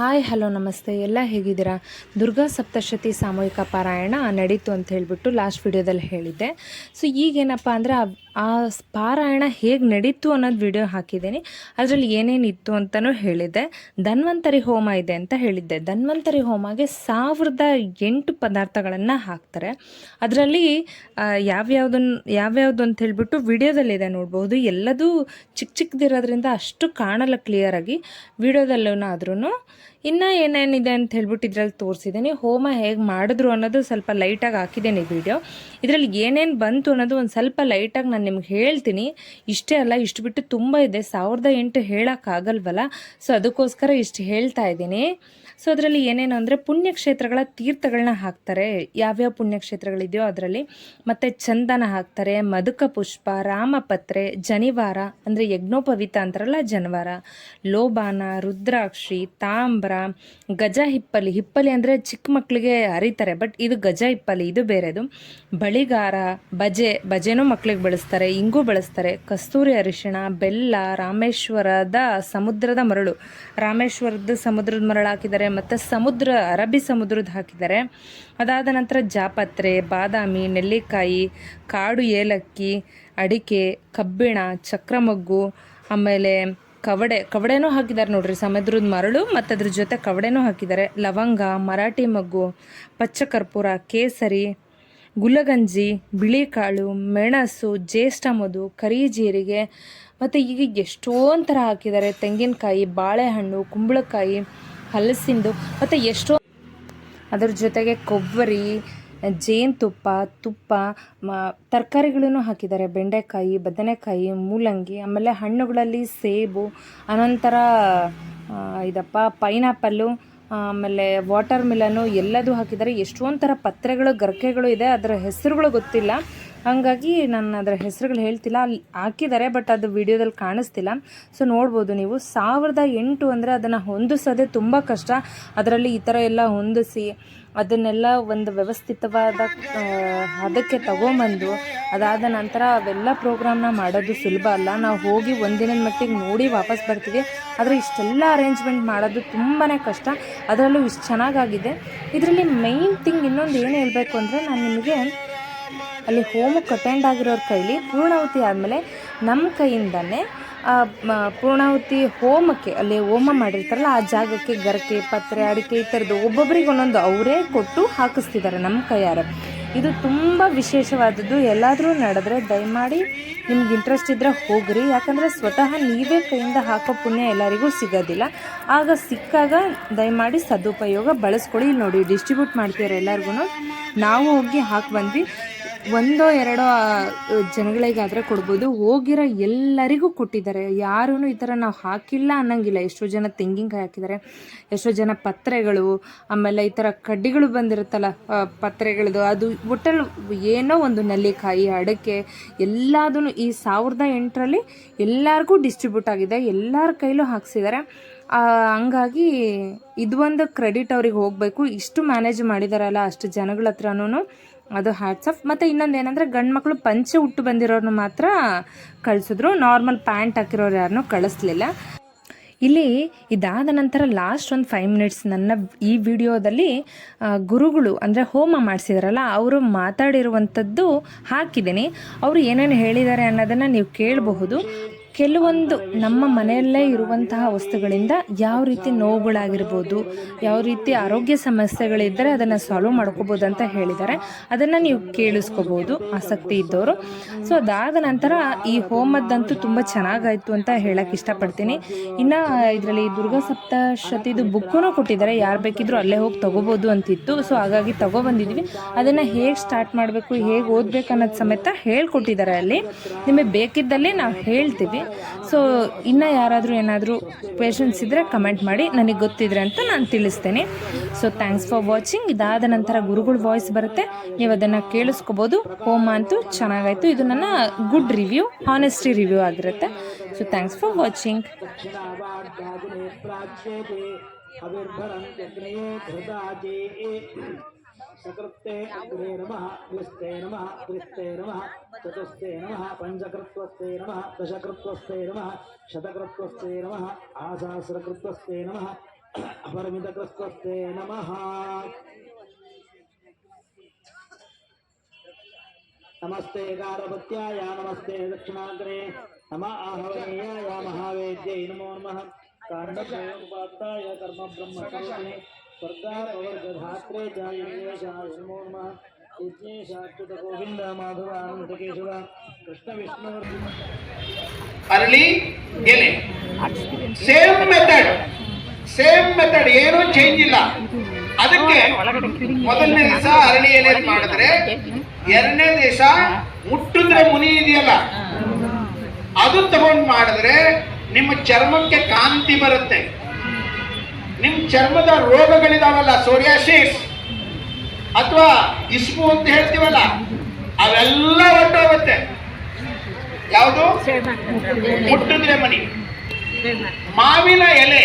Hi, hello, ನಮಸ್ತೆ. ಎಲ್ಲ ಹೇಗಿದ್ದೀರಾ? ದುರ್ಗಾ ಸಪ್ತಶತಿ ಸಾಮೂಹಿಕ ಪಾರಾಯಣ ನಡೀತು ಅಂತ ಹೇಳಿಬಿಟ್ಟು ಲಾಸ್ಟ್ ವಿಡಿಯೋದಲ್ಲಿ ಹೇಳಿದ್ದೆ. ಸೊ ಈಗೇನಪ್ಪ ಅಂದರೆ ಆ ಪಾರಾಯಣ ಹೇಗೆ ನಡೀತು ಅನ್ನೋದು ವಿಡಿಯೋ ಹಾಕಿದ್ದೀನಿ. ಅದರಲ್ಲಿ ಏನೇನಿತ್ತು ಅಂತಲೂ ಹೇಳಿದ್ದೆ. ಧನ್ವಂತರಿ ಹೋಮ ಇದೆ ಅಂತ ಹೇಳಿದ್ದೆ. ಧನ್ವಂತರಿ ಹೋಮಗೆ ಸಾವಿರದ ಎಂಟು ಪದಾರ್ಥಗಳನ್ನು ಹಾಕ್ತಾರೆ. ಅದರಲ್ಲಿ ಯಾವ್ಯಾವ್ದನ್ನು ಯಾವ್ಯಾವ್ದು ಅಂತ ಹೇಳ್ಬಿಟ್ಟು ವಿಡಿಯೋದಲ್ಲಿದೆ ನೋಡ್ಬೋದು. ಎಲ್ಲದೂ ಚಿಕ್ಕ ಚಿಕ್ಕದಿರೋದ್ರಿಂದ ಅಷ್ಟು ಕಾಣಲ್ಲ ಕ್ಲಿಯರಾಗಿ ವಿಡಿಯೋದಲ್ಲೂನಾದ್ರೂ ಇನ್ನು ಏನೇನಿದೆ ಅಂತ ಹೇಳ್ಬಿಟ್ಟು ಇದ್ರಲ್ಲಿ ತೋರಿಸಿದ್ದೀನಿ. ಹೋಮ ಹೇಗೆ ಮಾಡಿದ್ರು ಅನ್ನೋದು ಸ್ವಲ್ಪ ಲೈಟಾಗಿ ಹಾಕಿದ್ದೇನೆ ವಿಡಿಯೋ ಇದರಲ್ಲಿ ಏನೇನು ಬಂತು ಅನ್ನೋದು ಒಂದು ಸ್ವಲ್ಪ ಲೈಟಾಗಿ ನಾನು ನಿಮ್ಗೆ ಹೇಳ್ತೀನಿ. ಇಷ್ಟೇ ಅಲ್ಲ, ಇಷ್ಟು ಬಿಟ್ಟು ತುಂಬ ಇದೆ. ಸಾವಿರದ ಎಂಟು ಹೇಳೋಕ್ಕಾಗಲ್ವಲ್ಲ ಸೊ ಅದಕ್ಕೋಸ್ಕರ ಇಷ್ಟು ಹೇಳ್ತಾ ಇದ್ದೀನಿ. ಸೊ ಅದರಲ್ಲಿ ಏನೇನು ಅಂದರೆ ಪುಣ್ಯಕ್ಷೇತ್ರಗಳ ತೀರ್ಥಗಳನ್ನ ಹಾಕ್ತಾರೆ. ಯಾವ್ಯಾವ ಪುಣ್ಯಕ್ಷೇತ್ರಗಳಿದೆಯೋ ಅದರಲ್ಲಿ. ಮತ್ತು ಚಂದನ ಹಾಕ್ತಾರೆ, ಮಧುಕ ಪುಷ್ಪ, ರಾಮಪತ್ರೆ, ಜನಿವಾರ ಅಂದರೆ ಯಜ್ಞೋಪವಿತ ಅಂತಾರಲ್ಲ, ಜನವಾರ. ಲೋಬಾನ, ರುದ್ರಾಕ್ಷಿ, ತಾಮ್ರ ಗಜ ಹಿಪ್ಪಲಿ ಹಿಪ್ಪಲಿ ಅಂದರೆ ಚಿಕ್ಕ ಮಕ್ಕಳಿಗೆ ಅರಿತಾರೆ ಬಟ್ ಇದು ಗಜ ಹಿಪ್ಪಲಿ, ಇದು ಬೇರೆದು. ಬಳಿಗಾರ, ಬಜೆ, ಬಜೆನೂ ಮಕ್ಕಳಿಗೆ ಬಳಸ್ತಾರೆ, ಇಂಗು ಬಳಸ್ತಾರೆ. ಕಸ್ತೂರಿ ಅರಿಶಿಣ, ಬೆಲ್ಲ, ರಾಮೇಶ್ವರದ ಸಮುದ್ರದ ಮರಳು. ರಾಮೇಶ್ವರದ ಸಮುದ್ರದ ಮರಳು ಹಾಕಿದ್ದಾರೆ, ಮತ್ತು ಸಮುದ್ರ, ಅರಬ್ಬಿ ಸಮುದ್ರದ ಹಾಕಿದ್ದಾರೆ. ಅದಾದ ನಂತರ ಜಾಪತ್ರೆ, ಬಾದಾಮಿ, ನೆಲ್ಲಿಕಾಯಿ, ಕಾಡು ಏಲಕ್ಕಿ, ಅಡಿಕೆ, ಕಬ್ಬಿಣ, ಚಕ್ರಮಗ್ಗು, ಆಮೇಲೆ ಕವಡೆ, ಕವಡೆನೂ ಹಾಕಿದ್ದಾರೆ ನೋಡ್ರಿ. ಸಮುದ್ರದ ಮರಳು ಮತ್ತು ಅದ್ರ ಜೊತೆ ಕವಡೆನೂ ಹಾಕಿದ್ದಾರೆ. ಲವಂಗ, ಮರಾಠಿ ಮಗ್ಗು, ಪಚ್ಚ ಕರ್ಪೂರ, ಕೇಸರಿ, ಗುಲಗಂಜಿ ಬಿಳಿ ಕಾಳು ಮೆಣಸು, ಜ್ಯೇಷ್ಠ ಮಧು, ಕರಿ ಜೀರಿಗೆ ಮತ್ತು ಈಗ ಎಷ್ಟೊಂದು ಥರ ಹಾಕಿದ್ದಾರೆ. ತೆಂಗಿನಕಾಯಿ, ಬಾಳೆಹಣ್ಣು, ಕುಂಬಳಕಾಯಿ, ಹಲಸಿಂದು ಮತ್ತು ಎಷ್ಟೋ. ಅದ್ರ ಜೊತೆಗೆ ಕೊಬ್ಬರಿ ಜೇನುತುಪ್ಪ ತುಪ್ಪ ಮ, ತರಕಾರಿಗಳನ್ನು ಹಾಕಿದ್ದಾರೆ. ಬೆಂಡೆಕಾಯಿ, ಬದನೆಕಾಯಿ, ಮೂಲಂಗಿ, ಆಮೇಲೆ ಹಣ್ಣುಗಳಲ್ಲಿ ಸೇಬು, ಅನಂತರ ಇದಪ್ಪ, ಪೈನಾಪಲ್ಲು, ಆಮೇಲೆ ವಾಟರ್ ಮಿಲನು ಎಲ್ಲದೂ ಹಾಕಿದ್ದಾರೆ. ಎಷ್ಟೊಂದು ಥರ ಪತ್ರೆಗಳು, ಗರ್ಕೆಗಳು ಇದೆ. ಅದರ ಹೆಸರುಗಳು ಗೊತ್ತಿಲ್ಲ. ಹಾಗಾಗಿ ನಾನು ಅದರ ಹೆಸರುಗಳು ಹೇಳ್ತಿಲ್ಲ. ಅಲ್ಲಿ ಹಾಕಿದ್ದಾರೆ ಬಟ್ ಅದು ವಿಡಿಯೋದಲ್ಲಿ ಕಾಣಿಸ್ತಿಲ್ಲ. ಸೊ ನೋಡ್ಬೋದು ನೀವು. ಸಾವಿರದ ಎಂಟು ಅಂದರೆ ಅದನ್ನು ಹೊಂದಿಸೋದೇ ತುಂಬ ಕಷ್ಟ. ಅದರಲ್ಲಿ ಈ ಥರ ಎಲ್ಲ ಹೊಂದಿಸಿ, ಅದನ್ನೆಲ್ಲ ಒಂದು ವ್ಯವಸ್ಥಿತವಾದ ಅದಕ್ಕೆ ತಗೊಂಬಂದು, ಅದಾದ ನಂತರ ಅವೆಲ್ಲ ಪ್ರೋಗ್ರಾಮ್ನ ಮಾಡೋದು ಸುಲಭ ಅಲ್ಲ. ನಾವು ಹೋಗಿ ಒಂದಿನದ ಮಟ್ಟಿಗೆ ನೋಡಿ ವಾಪಸ್ ಬರ್ತೀವಿ. ಆದರೆ ಇಷ್ಟೆಲ್ಲ ಅರೇಂಜ್ಮೆಂಟ್ ಮಾಡೋದು ತುಂಬಾ ಕಷ್ಟ. ಅದರಲ್ಲೂ ಇಷ್ಟು ಚೆನ್ನಾಗಾಗಿದೆ. ಇದರಲ್ಲಿ ಮೈನ್ ಥಿಂಗ್ ಇನ್ನೊಂದು ಏನು ಹೇಳಬೇಕು ಅಂದರೆ, ನಾನು ನಿಮಗೆ ಅಲ್ಲಿ ಹೋಮಕ್ಕೆ ಅಟೆಂಡ್ ಆಗಿರೋರ ಕೈಲಿ ಪೂರ್ಣಾಹುತಿ ಆದಮೇಲೆ ನಮ್ಮ ಕೈಯಿಂದನೇ ಪೂರ್ಣಾಹುತಿ ಹೋಮಕ್ಕೆ, ಅಲ್ಲಿ ಹೋಮ ಮಾಡಿರ್ತಾರಲ್ಲ, ಆ ಜಾಗಕ್ಕೆ ಗರಕೆ, ಪತ್ರೆ, ಅಡಿಕೆ ಈ ಥರದ್ದು ಒಬ್ಬೊಬ್ಬರಿಗೆ ಒಂದೊಂದು ಅವರೇ ಕೊಟ್ಟು ಹಾಕಿಸ್ತಿದ್ದಾರೆ ನಮ್ಮ ಕೈಯಾರೆ. ಇದು ತುಂಬ ವಿಶೇಷವಾದದ್ದು. ಎಲ್ಲಾದರೂ ನಡೆದ್ರೆ ದಯಮಾಡಿ ನಿಮ್ಗೆ ಇಂಟ್ರೆಸ್ಟ್ ಇದ್ದರೆ ಹೋಗ್ರಿ. ಯಾಕಂದರೆ ಸ್ವತಃ ನೀವೇ ಕೈಯಿಂದ ಹಾಕೋ ಪುಣ್ಯ ಎಲ್ಲರಿಗೂ ಸಿಗೋದಿಲ್ಲ. ಆಗ ಸಿಕ್ಕಾಗ ದಯಮಾಡಿ ಸದುಪಯೋಗ ಬಳಸ್ಕೊಳ್ಳಿ. ನೋಡಿ ಡಿಸ್ಟ್ರಿಬ್ಯೂಟ್ ಮಾಡ್ತೀರ ಎಲ್ಲರಿಗೂ ನಾವು ಹೋಗಿ ಹಾಕಿ ಬಂದ್ವಿ. ಒಂದೋ ಎರಡೋ ಜನಗಳಿಗೆ ಜನಗಳಿಗಾದರೆ ಕೊಡ್ಬೋದು. ಹೋಗಿರೋ ಎಲ್ಲರಿಗೂ ಕೊಟ್ಟಿದ್ದಾರೆ. ಯಾರೂ ಈ ಥರ ನಾವು ಹಾಕಿಲ್ಲ ಅನ್ನಂಗಿಲ್ಲ. ಎಷ್ಟೋ ಜನ ತೆಂಗಿನಕಾಯಿ ಹಾಕಿದ್ದಾರೆ. ಎಷ್ಟೋ ಜನ ಪತ್ರೆಗಳು, ಆಮೇಲೆ ಈ ಥರ ಕಡ್ಡಿಗಳು ಬಂದಿರುತ್ತಲ್ಲ ಪತ್ರೆಗಳದು. ಅದು ಒಟ್ಟಲ್ಲಿ ಏನೋ ಒಂದು ನೆಲ್ಲಿಕಾಯಿ, ಅಡಕೆ ಎಲ್ಲದೂ ಈ ಸಾವಿರದ ಎಂಟರಲ್ಲಿ ಎಲ್ಲರಿಗೂ ಡಿಸ್ಟ್ರಿಬ್ಯೂಟ್ ಆಗಿದೆ. ಎಲ್ಲರ ಕೈಲೂ ಹಾಕ್ಸಿದ್ದಾರೆ. ಹಂಗಾಗಿ ಇದು ಒಂದು ಕ್ರೆಡಿಟ್ ಅವ್ರಿಗೆ ಹೋಗಬೇಕು. ಇಷ್ಟು ಮ್ಯಾನೇಜ್ ಮಾಡಿದಾರಲ್ಲ ಅಷ್ಟು ಜನಗಳ ಹತ್ರನೂ ಅದು ಹ್ಯಾಟ್ಸ್ ಆಫ್ ಮತ್ತು ಇನ್ನೊಂದು ಏನಂದರೆ ಗಂಡು ಮಕ್ಕಳು ಪಂಚೆ ಉಟ್ಟು ಬಂದಿರೋರ್ನ ಮಾತ್ರ ಕಳಿಸಿದ್ರು. ನಾರ್ಮಲ್ ಪ್ಯಾಂಟ್ ಹಾಕಿರೋರು ಯಾರನ್ನೂ ಕಳಿಸ್ಲಿಲ್ಲ. ಇಲ್ಲಿ ಇದಾದ ನಂತರ ಲಾಸ್ಟ್ ಒಂದು ಫೈವ್ ಮಿನಿಟ್ಸ್ ನನ್ನ ಈ ವಿಡಿಯೋದಲ್ಲಿ ಗುರುಗಳು ಅಂದರೆ ಹೋಮ ಮಾಡಿಸಿದಾರಲ್ಲ, ಅವರು ಮಾತಾಡಿರುವಂಥದ್ದು ಹಾಕಿದ್ದೀನಿ. ಅವರು ಏನೇನು ಹೇಳಿದ್ದಾರೆ ಅನ್ನೋದನ್ನು ನೀವು ಕೇಳಬಹುದು. ಕೆಲವೊಂದು ನಮ್ಮ ಮನೆಯಲ್ಲೇ ಇರುವಂತಹ ವಸ್ತುಗಳಿಂದ ಯಾವ ರೀತಿ ನೋವುಗಳಾಗಿರ್ಬೋದು, ಯಾವ ರೀತಿ ಆರೋಗ್ಯ ಸಮಸ್ಯೆಗಳಿದ್ದರೆ ಅದನ್ನು ಸಾಲ್ವ್ ಮಾಡ್ಕೋಬೋದು ಅಂತ ಹೇಳಿದ್ದಾರೆ. ಅದನ್ನು ನೀವು ಕೇಳಿಸ್ಕೋಬೋದು, ಆಸಕ್ತಿ ಇದ್ದವರು. ಸೊ ಅದಾದ ನಂತರ ಈ ಹೋಮದ್ದಂತೂ ತುಂಬ ಚೆನ್ನಾಗಾಯಿತು ಅಂತ ಹೇಳಕ್ಕೆ ಇಷ್ಟಪಡ್ತೀನಿ. ಇನ್ನು ಇದರಲ್ಲಿ ದುರ್ಗಾ ಸಪ್ತಶತಿದು ಬುಕ್ಕೂ ಕೊಟ್ಟಿದ್ದಾರೆ. ಯಾರು ಬೇಕಿದ್ರೂ ಅಲ್ಲೇ ಹೋಗಿ ತೊಗೋಬೋದು ಅಂತಿತ್ತು. ಸೊ ಹಾಗಾಗಿ ತೊಗೊಬಂದಿದ್ವಿ. ಅದನ್ನು ಹೇಗೆ ಸ್ಟಾರ್ಟ್ ಮಾಡಬೇಕು, ಹೇಗೆ ಓದಬೇಕು ಅನ್ನೋದು ಸಮೇತ ಹೇಳ್ಕೊಟ್ಟಿದ್ದಾರೆ ಅಲ್ಲಿ. ನಿಮಗೆ ಬೇಕಿದ್ದಲ್ಲಿ ನಾವು ಹೇಳ್ತೀವಿ. ಸೊ ಇನ್ನು ಯಾರಾದರೂ ಏನಾದರೂ ಪೇಷನ್ಸ್ ಇದ್ದರೆ ಕಮೆಂಟ್ ಮಾಡಿ. ನನಗೆ ಗೊತ್ತಿದ್ರೆ ಅಂತ ನಾನು ತಿಳಿಸ್ತೇನೆ. ಸೊ ಥ್ಯಾಂಕ್ಸ್ ಫಾರ್ ವಾಚಿಂಗ್ ಇದಾದ ನಂತರ ಗುರುಗಳ ವಾಯ್ಸ್ ಬರುತ್ತೆ. ನೀವು ಅದನ್ನು ಕೇಳಿಸ್ಕೋಬೋದು. ಹೋಮ ಅಂತೂ ಚೆನ್ನಾಗಾಯಿತು. ಇದು ನನ್ನ ಗುಡ್ ರಿವ್ಯೂ ಹಾನೆಸ್ಟಿ ರಿವ್ಯೂ ಆಗಿರುತ್ತೆ. ಸೊ ಥ್ಯಾಂಕ್ಸ್ ಫಾರ್ ವಾಚಿಂಗ್ సకృప్తే అగ్రే నమ దృష్టే నమ దృష్టే నమ చతుస్తే నమ పంచకృత్వస్తే నమ దశకృత్వస్తే నమ శతకృత్వస్తే నమ ఆసహస్రకృత్వస్తే నమ అపరిమితకృత్వస్తే నమ నమస్తే కారపత్యాయ నమస్తే దక్షిణాగ్రే నమ ఆహవనీయాయ మహావేద్యై నమో నమ కారణోపాయ కర్మ బ్రహ్మ कर्म ब्रह्मस्वरूपिणे स्वर्गापवर्गधात्रे च योगेशाय नमो नमः यज्ञेशाच्युत गोविन्द माधव आनन्द केशव कृष्ण विष्णु ಅರಳಿ ಎಲೆ ಸೇಮ್ ಮೆಥಡ್ ಸೇಮ್ ಮೆಥಡ್ ಏನೂ ಚೇಂಜ್ ಇಲ್ಲ ಅದಕ್ಕೆ ಮೊದಲನೇ ದಿವಸ ಅರಳಿ ಎಲೆ ಮಾಡಿದ್ರೆ ಎರಡನೇ ದಿವಸ ಮುಟ್ಟಿದ್ರೆ ಮುನಿ ಇದೆಯಲ್ಲ ಅದು ತಗೊಂಡ್ ಮಾಡಿದ್ರೆ ನಿಮ್ಮ ಚರ್ಮಕ್ಕೆ ಕಾಂತಿ ಬರುತ್ತೆ ನಿಮ್ ಚರ್ಮದ ರೋಗಗಳಿದಾವಲ್ಲ ಸೋರಿಯಾಸಿಸ್ ಅಥವಾ ಇಸ್ಮು ಅಂತ ಹೇಳ್ತೀವಲ್ಲ, ಅವೆಲ್ಲ ಹೊಟ್ಟೋಗುತ್ತೆ ಯಾವುದು? ಮುಟ್ಟಿದ್ರೆ ಮನಿ ಮಾವಿನ ಎಲೆ.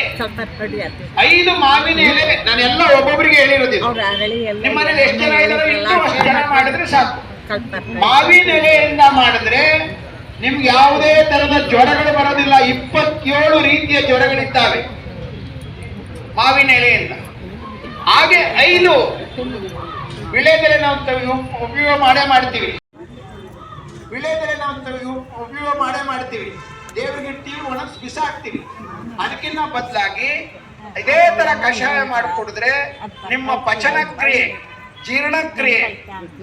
ಐದು ಮಾವಿನ ಎಲೆ. ನಾನೆಲ್ಲ ಒಬ್ಬೊಬ್ಬರಿಗೆ. ನಿಮ್ಮ ಮನೇಲಿ ಎಷ್ಟು ಜನ ಇದ್ದಾರೋ ಜನ ಮಾಡಿದ್ರೆ ಸಾಕು. ಮಾವಿನ ಎಲೆಯಿಂದ ಮಾಡಿದ್ರೆ ನಿಮ್ಗೆ ಯಾವುದೇ ತರದ ಜ್ವರಗಳು ಬರೋದಿಲ್ಲ. ಇಪ್ಪತ್ತೇಳು ರೀತಿಯ ಜ್ವರಗಳಿದ್ದಾವೆ. ಮಾವಿನ ಎಲೆಯಿಂದ ಹಾಗೆ ಐದು ವಿಳೆದೆಲೆ ನಾವು ಉಪಯೋಗ ಮಾಡೇ ಮಾಡ್ತೀವಿ. ವಿಳೆದೆಲೆ ನಾವು ಉಪಯೋಗ ಮಾಡೇ ಮಾಡ್ತೀವಿ. ದೇವರಿಗೆ ಟೀ ಒಣಗಿಸಿ ಬಿಸಾಕ್ತೀವಿ ಅದಕ್ಕಿಂತ ಬದಲಾಗಿ ಇದೇ ತರ ಕಷಾಯ ಮಾಡಿಕೊಡಿದ್ರೆ ನಿಮ್ಮ ಪಚನ ಕ್ರಿಯೆ ಜೀರ್ಣಕ್ರಿಯೆ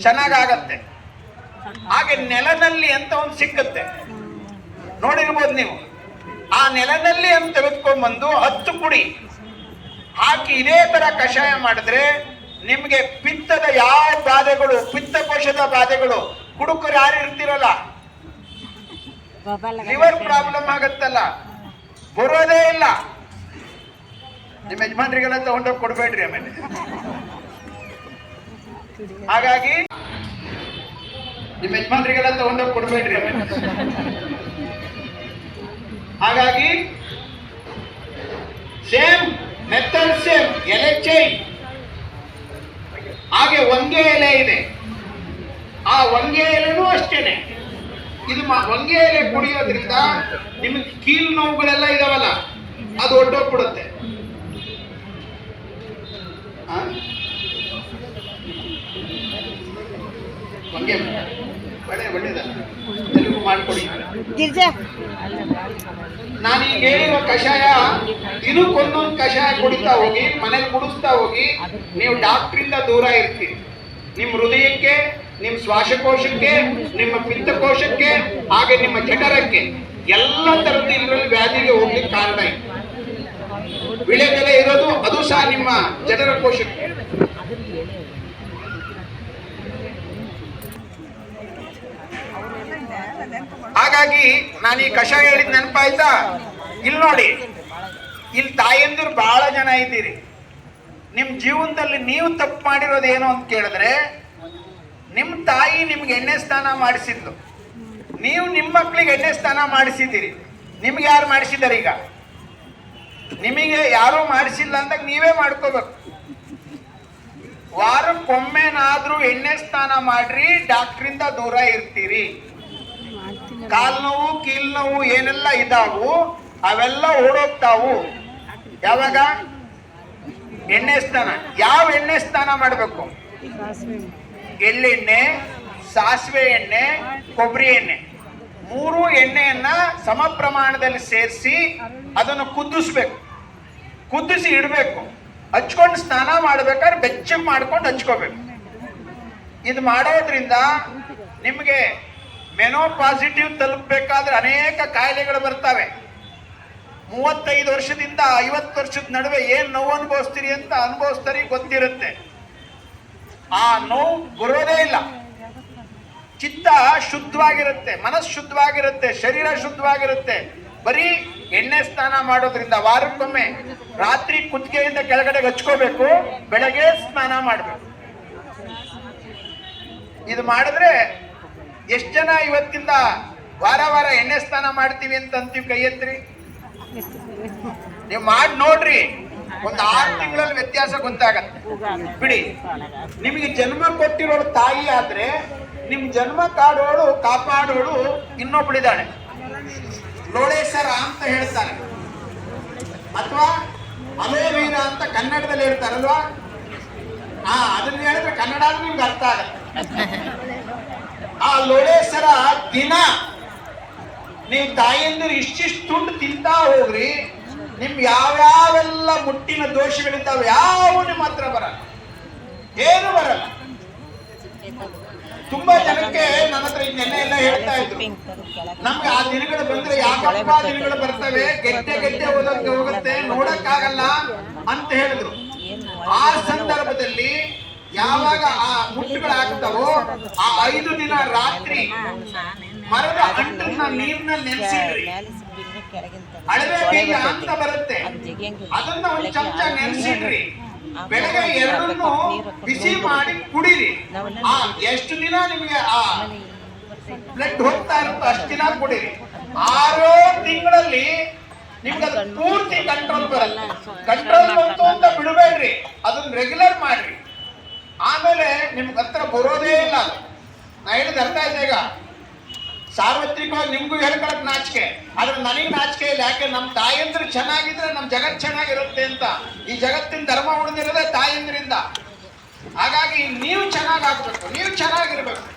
ಚೆನ್ನಾಗಾಗತ್ತೆ. ಹಾಗೆ ನೆಲದಲ್ಲಿ ಅಂತ ಒಂದು ಸಿಕ್ಕುತ್ತೆ. ನೋಡಿರ್ಬೋದು ನೀವು. ಆ ನೆಲದಲ್ಲಿ ಅಂತ ತೆಗೆದುಕೊಂಡ್ಬಂದು ಹತ್ತು ಪುಡಿ ಹಾಕಿ ಇದೇ ತರ ಕಷಾಯ ಮಾಡಿದ್ರೆ ನಿಮ್ಗೆ ಪಿತ್ತದ ಯಾವ ಬಾಧೆಗಳು ಪಿತ್ತಕೋಶದ ಬಾಧೆಗಳು ಕುಡುಕರು ಯಾರು ಇರ್ತಿರಲ್ಲ? ಲಿವರ್ ಪ್ರಾಬ್ಲಮ್ ಆಗತ್ತಲ್ಲ? ಬರೋದೇ ಇಲ್ಲ. ನಿಮ್ಮ ಯಜಮಾನ್ರಿಗೆಲ್ಲ ತಗೊಂಡೋಗಿ ಕೊಡ್ಬೇಡ್ರಿ ಆಮೇಲೆ. ಹಾಗಾಗಿ ನಿಮ್ಮ ಯಜಮಾನ್ರಿಗೆಲ್ಲ ತಗೊಂಡೋಗಿ ಕೊಡ್ಬೇಡ್ರಿ ಆಮೇಲೆ. ಹಾಗಾಗಿ ಸೇಮ್ ಮೆಥಡ್ ಸೇಮ್ ಎಲೆ ಚೈನ್ ಹಾಗೆ ಒಂಗೆ ಎಲೆ ಇದೆ. ಆ ಒಂಗೆ ಎಲೆನೂ ಅಷ್ಟೇನೆ. ಇದು ಒಂಗೆ ಎಲೆ ಕುಡಿಯೋದ್ರಿಂದ ನಿಮಗೆ ಕೀಲು ನೋವುಗಳೆಲ್ಲ ಇದಾವಲ್ಲ, ಅದು ಹೊರಟೋಗ್ಬಿಡುತ್ತೆ ಆ? ಒಂಗೆ ಈಗ ಒಳ್ಳೇದಲ್ಲ ಮಾಡ್ಕೊಡಿ. ಹೇಳಿರೋ ಕಷಾಯ ದಿನಕ್ಕೊಂದೊಂದು ಕಷಾಯ ಕುಡಿತಾ ಹೋಗಿ ಮನೇಲಿ ಕುಡಿಸ್ತಾ ಹೋಗಿ ನೀವು ಡಾಕ್ಟ್ರಿಂದ ದೂರ ಇರ್ತೀರಿ. ನಿಮ್ಮ ಹೃದಯಕ್ಕೆ ನಿಮ್ಮ ಶ್ವಾಸಕೋಶಕ್ಕೆ ನಿಮ್ಮ ಪಿತ್ತಕೋಶಕ್ಕೆ ಹಾಗೆ ನಿಮ್ಮ ಜಠರಕ್ಕೆ ಎಲ್ಲ ತರದ ಇದರಲ್ಲಿ ವ್ಯಾಧಿಗೆ ಹೋಗ್ಲಿಕ್ಕೆ ಕಾರಣ ಇದೆ. ವಿಳೆದೆಲೆ ಇರೋದು ಅದು ಸಹ ನಿಮ್ಮ ಜಠರ ಕೋಶಕ್ಕೆ ಹಾಗಾಗಿ ನಾನು ಈ ಕಷಾಯ ಹೇಳಿದ ನೆನಪಾಯ್ತಾ? ಇಲ್ಲಿ ನೋಡಿ ಇಲ್ಲಿ ತಾಯಂದಿರು ಬಹಳ ಜನ ಇದ್ದೀರಿ. ನಿಮ್ಮ ಜೀವನದಲ್ಲಿ ನೀವು ತಪ್ಪು ಮಾಡಿರೋದು ಏನು ಅಂತ ಕೇಳಿದ್ರೆ ನಿಮ್ಮ ತಾಯಿ ನಿಮ್ಗೆ ಎಣ್ಣೆ ಸ್ನಾನ ಮಾಡಿಸಿದ್ಲು. ನೀವು ನಿಮ್ಮ ಮಕ್ಕಳಿಗೆ ಎಣ್ಣೆ ಸ್ನಾನ ಮಾಡಿಸಿದ್ದೀರಿ. ನಿಮ್ಗೆ ಯಾರು ಮಾಡಿಸಿದ್ದಾರೆ ಈಗ? ನಿಮಗೆ ಯಾರೂ ಮಾಡಿಸಿಲ್ಲ ಅಂದಾಗ ನೀವೇ ಮಾಡ್ಕೋಬೇಕು. ವಾರಕ್ಕೊಮ್ಮೆನಾದ್ರೂ ಎಣ್ಣೆ ಸ್ನಾನ ಮಾಡ್ರಿ, ಡಾಕ್ಟ್ರಿಂದ ದೂರ ಇರ್ತೀರಿ. ಕಾಲ್ ನೋವು ಕೀಲ್ ನೋವು ಏನೆಲ್ಲ ಇದಾವು ಅವೆಲ್ಲ ಓಡೋಗ್ತಾವು. ಯಾವಾಗ? ಎಣ್ಣೆ ಸ್ನಾನ. ಯಾವ ಎಣ್ಣೆ ಸ್ನಾನ ಮಾಡಬೇಕು? ಎಳ್ಳೆಣ್ಣೆ ಸಾಸಿವೆ ಎಣ್ಣೆ, ಕೊಬ್ಬರಿ ಎಣ್ಣೆ. ಮೂರು ಎಣ್ಣೆಯನ್ನ ಸಮ ಪ್ರಮಾಣದಲ್ಲಿ ಸೇರಿಸಿ ಅದನ್ನು ಕುದಿಸ್ಬೇಕು. ಕುದಿಸಿ ಇಡಬೇಕು. ಹಚ್ಕೊಂಡು ಸ್ನಾನ ಮಾಡ್ಬೇಕಾದ್ರೆ ಬೆಚ್ಚಗೆ ಮಾಡ್ಕೊಂಡು ಹಚ್ಕೋಬೇಕು. ಇದು ಮಾಡೋದ್ರಿಂದ ನಿಮಗೆ ಮೆನೋ ಪಾಸಿಟಿವ್ ತಲುಪಬೇಕಾದ್ರೆ ಅನೇಕ ಕಾಯಿಲೆಗಳು ಬರ್ತವೆ. ಮೂವತ್ತೈದು ವರ್ಷದಿಂದ ಐವತ್ತು ವರ್ಷದ ನಡುವೆ ಏನು ನೋವು ಅನುಭವಿಸ್ತೀರಿ ಅಂತ ಅನುಭವಿಸ್ತಾರೆ ಗೊತ್ತಿರುತ್ತೆ. ಆ ನೋವು ಬರೋದೇ ಇಲ್ಲ. ಚಿತ್ತ ಶುದ್ಧವಾಗಿರುತ್ತೆ, ಮನಸ್ಸು ಶುದ್ಧವಾಗಿರುತ್ತೆ, ಶರೀರ ಶುದ್ಧವಾಗಿರುತ್ತೆ. ಬರೀ ಎಣ್ಣೆ ಸ್ನಾನ ಮಾಡೋದ್ರಿಂದ ವಾರಕ್ಕೊಮ್ಮೆ ರಾತ್ರಿ ಕುತ್ತಿಗೆಯಿಂದ ಕೆಳಗಡೆ ಹಚ್ಕೋಬೇಕು, ಬೆಳಗ್ಗೆ ಸ್ನಾನ ಮಾಡಬೇಕು. ಇದು ಮಾಡಿದ್ರೆ ಎಷ್ಟು ಜನ ಇವತ್ತಿಂದ ವಾರ ವಾರ ಎಣ್ಣೆ ಸ್ನಾನ ಮಾಡ್ತೀವಿ ಅಂತ ಅಂತೀವಿ ಕೈ ಎತ್ರಿ ನೀವು ಮಾಡಿ ನೋಡ್ರಿ, ಒಂದು ಆರು ತಿಂಗಳಲ್ಲಿ ವ್ಯತ್ಯಾಸ ಗೊತ್ತಾಗತ್ತೆ. ಬಿಡಿ, ನಿಮಗೆ ಜನ್ಮ ಕೊಟ್ಟಿರೋ ತಾಯಿ ಆದ್ರೆ ನಿಮ್ ಜನ್ಮ ಕಾಡೋಳು, ಕಾಪಾಡೋಳು ಇನ್ನೊಬ್ಳಿದಾಳೆ ಲೋಳೇಶ್ವರ ಅಂತ ಹೇಳ್ತಾರೆ. ಅಥವಾ ಅಲೋ ವೀರ ಅಂತ ಕನ್ನಡದಲ್ಲಿ ಹೇಳ್ತಾರಲ್ವಾ ಹಾ ಅದನ್ನ ಹೇಳಿದ್ರೆ ಕನ್ನಡ ನಿಮ್ಗೆ ಅರ್ಥ ಆಗತ್ತೆ. ಆ ಲೋಳೇಸರ ದಿನ. ನೀವು ತಾಯಿಯಂದಿರು ಇಷ್ಟಿಷ್ಟು ತುಂಡು ತಿಂತಾ ಹೋಗ್ರಿ, ನಿಮ್ ಯಾವ್ಯಾವೆಲ್ಲ ಮುಟ್ಟಿನ ದೋಷಗಳಿದ್ದಾವೆ ಯಾವ ನಿಮ್ಮ ಹತ್ರ ಬರಲ್ಲ. ಏನು ಬರಲ್ಲ. ತುಂಬಾ ಜನಕ್ಕೆ ನನ್ನ ಹತ್ರ ನೆನ್ನೆ ಎಲ್ಲ ಹೇಳ್ತಾ ಇದ್ರು. ನಮ್ಗೆ ಆ ದಿನಗಳು ಬಂದ್ರೆ ಯಾಕಪ್ಪ ದಿನಗಳು ಬರ್ತವೆ? ಗೆಡ್ಡೆ ಗೆಡ್ಡೆ ಹೋಗಕ್ಕೆ ಹೋಗುತ್ತೆ, ನೋಡಕ್ಕಾಗಲ್ಲ ಅಂತ ಹೇಳಿದ್ರು. ಆ ಸಂದರ್ಭದಲ್ಲಿ ಯಾವಾಗ ಆ ಮುಟ್ಟುಗಳಾಗ್ತಾವೋ ಆ ಐದು ದಿನ ರಾತ್ರಿ ಮರದ ಅಂಟನ್ನ ನೀರಿನಲ್ಲಿ ನೆನೆಸಿದ್ರಿ. ಅಳವೆ ಬೀಜ ಅಂತ ಬರುತ್ತೆ. ಅದನ್ನ ಒಂದು ಚಮಚ ನೆನೆಸಿಡ್ರಿ ಬೆಳಗ್ಗೆ ಎರಡನ್ನು ಬಿಸಿ ಮಾಡಿ ಕುಡಿರಿ. ಆ ಎಷ್ಟು ದಿನ ನಿಮಗೆ ಆ ಬ್ಲಡ್ ಹೋಗ್ತಾ ಇರುತ್ತೋ ಅಷ್ಟು ದಿನ ಕುಡಿರಿ. ಆರೋ ತಿಂಗಳಲ್ಲಿ ನಿಮ್ಗೆ ಪೂರ್ತಿ ಕಂಟ್ರೋಲ್ ಬರಲ್ಲ ಕಂಟ್ರೋಲ್ ಬಂತು ಅಂತ ಬಿಡಬೇಡ್ರಿ. ಅದನ್ನ ರೆಗ್ಯುಲರ್ ಮಾಡ್ರಿ. ಆಮೇಲೆ ನಿಮ್ಗೆ ಹತ್ರ ಬರೋದೇ ಇಲ್ಲ. ನಾ ಹೇಳಿದ ಅರ್ಥ ಆಯ್ತು ಈಗ? ಸಾರ್ವತ್ರಿಕವಾಗಿ ನಿಮ್ಗೂ ಹೇಳ್ಕೊಳಕ್ ನಾಚಿಕೆ. ಆದ್ರೆ ನನಗೆ ನಾಚಿಕೆ ಇಲ್ಲ. ಯಾಕೆ? ನಮ್ಮ ತಾಯಂದ್ರು ಚೆನ್ನಾಗಿದ್ರೆ ನಮ್ಮ ಜಗತ್ ಚೆನ್ನಾಗಿರುತ್ತೆ ಅಂತ. ಈ ಜಗತ್ತಿನ ಧರ್ಮ ಉಳಿದಿರೋದೇ ತಾಯಂದ್ರಿಂದ. ಹಾಗಾಗಿ ನೀವು ಚೆನ್ನಾಗಾಗ್ಬೇಕು ನೀವು ಚೆನ್ನಾಗಿರ್ಬೇಕು.